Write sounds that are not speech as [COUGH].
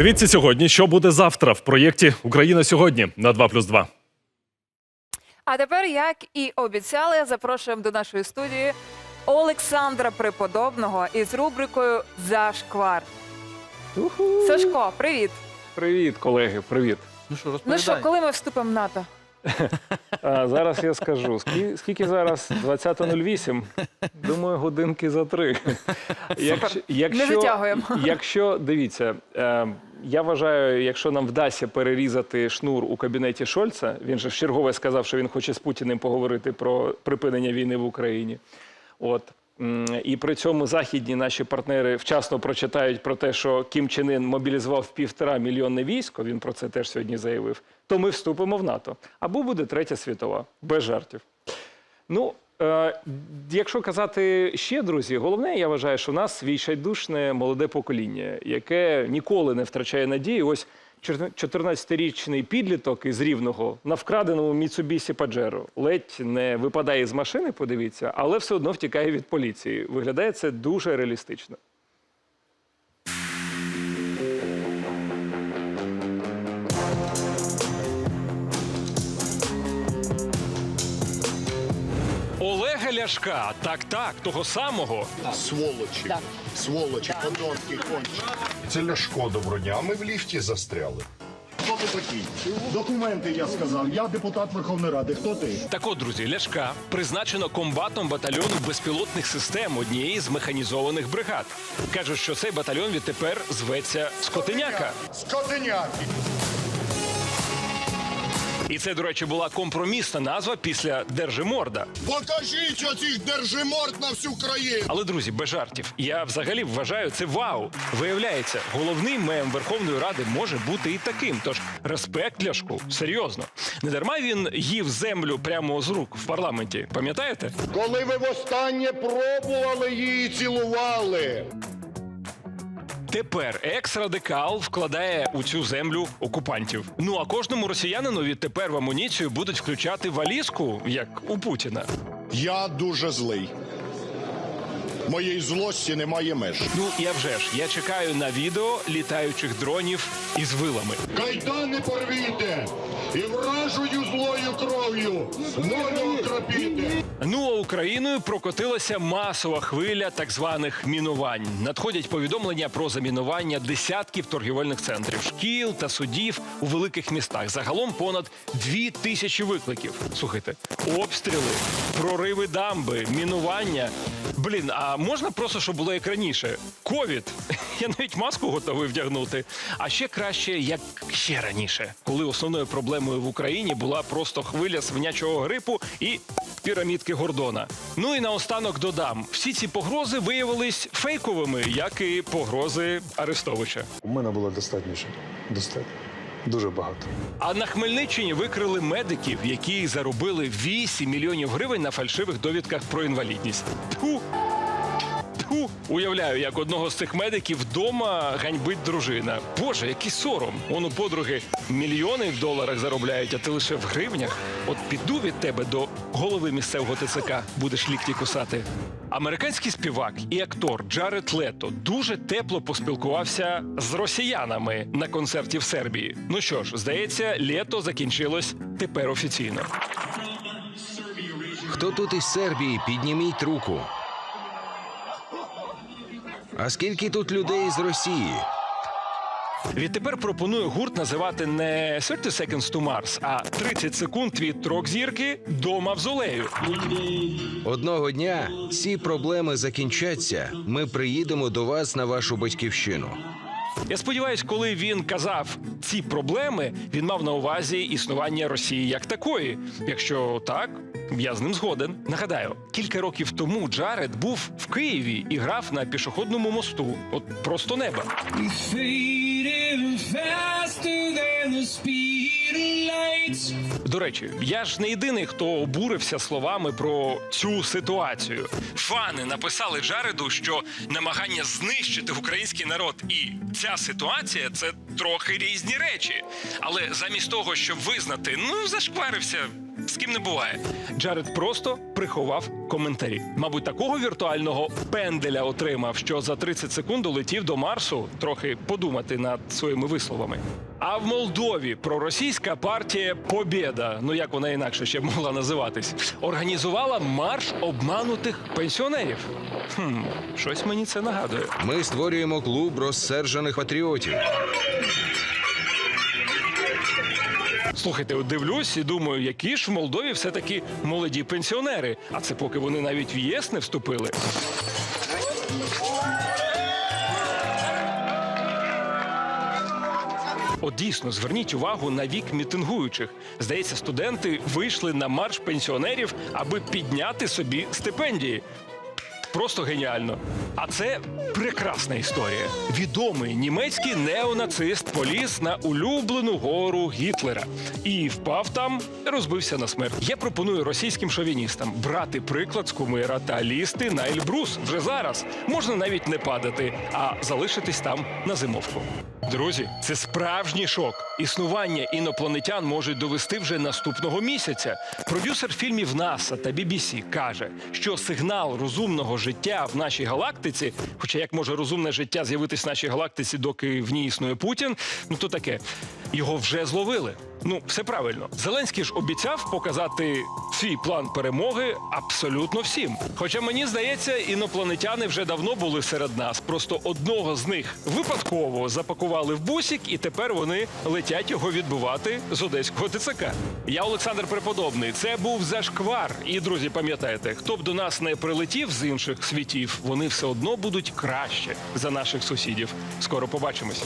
Дивіться сьогодні, що буде завтра в проєкті Україна сьогодні на 2+,2. А тепер, як і обіцяли, запрошуємо до нашої студії Олександра Преподобного із рубрикою Зашквар. Сашко, привіт. Привіт, колеги, привіт. Ну що, Ну що, коли ми вступимо в НАТО? [LAUGHS] А, зараз я скажу. Скільки, скільки зараз? 20.08? Думаю, годинки за три. Якщо, якщо, затягуємо. Якщо, дивіться, е, я вважаю, якщо нам вдасться перерізати шнур у кабінеті Шольца, він же чергове сказав, що він хоче з Путіним поговорити про припинення війни в Україні. От. І при цьому західні наші партнери вчасно прочитають про те, що Кім Чен Ін мобілізував півтора мільйонне військо, він про це теж сьогодні заявив, то ми вступимо в НАТО. Або буде третя світова, без жартів. Ну, якщо казати ще, друзі, головне, я вважаю, що в нас відчайдушне молоде покоління, яке ніколи не втрачає надії. Ось 14-річний підліток із Рівного на вкраденому Міцубісі Паджеро ледь не випадає з машини, подивіться, але все одно втікає від поліції. Виглядає це дуже реалістично. Ляшка, так, так, того самого. Сволочі. Сволочі, подонки кончені. Це Ляшко добродня, а ми в ліфті застряли. Хто ти такий? Документи я сказав. Я депутат Верховної Ради. Хто ти? Так от, друзі, Ляшка призначено комбатом батальйону безпілотних систем однієї з механізованих бригад. Кажуть, що цей батальйон відтепер зветься Скотиняка. Скотиняки! І це, до речі, була компромісна назва після Держиморда. Покажіть оцих держиморд на всю країну. Але, друзі, без жартів. Я взагалі вважаю це вау. Виявляється, головний мем Верховної Ради може бути і таким. Тож респект Ляшку, серйозно. Не дарма він їв землю прямо з рук в парламенті. Пам'ятаєте? Коли ви востаннє пробували її цілували. Тепер екс-радикал вкладає у цю землю окупантів. Ну а кожному росіянину відтепер в амуніцію будуть включати валізку, як у Путіна. Я дуже злий. Моєї злості немає меж. Ну я вже ж я чекаю на відео літаючих дронів із вилами. Кайдани порвіте і вражою злою кров'ю волю окропіте. Ну а Україною прокотилася масова хвиля так званих мінувань. Надходять повідомлення про замінування десятків торгівельних центрів, шкіл та судів у великих містах. Загалом понад дві тисячі викликів. Слухайте, обстріли, прориви дамби, мінування. Блін, а можна просто, щоб було як раніше? Ковід. [LAUGHS] Я навіть маску готовий вдягнути. А ще краще, як ще раніше, коли основною проблемою в Україні була просто хвиля свинячого грипу і пірамідки Гордона. Ну і наостанок додам: всі ці погрози виявились фейковими, як і погрози Арестовича. У мене було достатніше. Достатньо. Дуже багато. А на Хмельниччині викрили медиків, які заробили 8 мільйонів гривень на фальшивих довідках про інвалідність. Тьфу! Тьфу! Уявляю, як одного з цих медиків вдома ганьбить дружина. Боже, який сором. Он у подруги мільйони в доларах заробляють, а ти лише в гривнях. От піду від тебе до голови місцевого ТЦК, будеш лікті кусати. Американський співак і актор Джаред Лето дуже тепло поспілкувався з росіянами на концерті в Сербії. Ну що ж, здається, літо закінчилось тепер офіційно. Хто тут із Сербії? Підніміть руку. А скільки тут людей з Росії? Відтепер пропоную гурт називати не 30 Seconds to Mars, а 30 секунд від трок зірки до мавзолею. Одного дня ці проблеми закінчаться. Ми приїдемо до вас на вашу батьківщину. Я сподіваюся, коли він казав ці проблеми, він мав на увазі існування Росії як такої. Якщо так, я з ним згоден. Нагадаю, кілька років тому Джаред був в Києві і грав на пішохідному мосту. От просто неба. До речі, я ж не єдиний, хто обурився словами про цю ситуацію. Фани написали Джареду, що намагання знищити український народ і ця ситуація це трохи різні речі. Але замість того, щоб визнати, ну зашкварився. З ким не буває. Джаред просто приховав коментарі. Мабуть, такого віртуального пенделя отримав, що за 30 секунд долетів до Марсу трохи подумати над своїми висловами. А в Молдові проросійська партія Побєда, ну як вона інакше ще могла називатись, організувала марш обманутих пенсіонерів. Хм, щось мені це нагадує. Ми створюємо клуб розсержених патріотів. Слухайте, дивлюсь і думаю, які ж в Молдові все-таки молоді пенсіонери. А це поки вони навіть в ЄС не вступили. От дійсно, зверніть увагу на вік мітингуючих. Здається, студенти вийшли на марш пенсіонерів, аби підняти собі стипендії. Просто геніально. А це прекрасна історія. Відомий німецький неонацист поліз на улюблену гору Гітлера і впав там, розбився на смерть. Я пропоную російським шовіністам брати приклад з кумира та лізти на Ельбрус вже зараз. Можна навіть не падати, а залишитись там на зимовку. Друзі, це справжній шок. Існування інопланетян можуть довести вже наступного місяця. Продюсер фільмів НАСА та BBC каже, що сигнал розумного життя в нашій галактиці, хоча як може розумне життя з'явитись в нашій галактиці, доки в ній існує Путін, ну то таке. Його вже зловили. Ну, все правильно. Зеленський ж обіцяв показати свій план перемоги абсолютно всім. Хоча мені здається, інопланетяни вже давно були серед нас. Просто одного з них випадково запакували в бусік, і тепер вони летять його відбувати з одеського ТЦК. Я Олександр Преподобний. Це був зашквар. І друзі, пам'ятайте, хто б до нас не прилетів з інших світів, вони все одно будуть краще за наших сусідів. Скоро побачимось.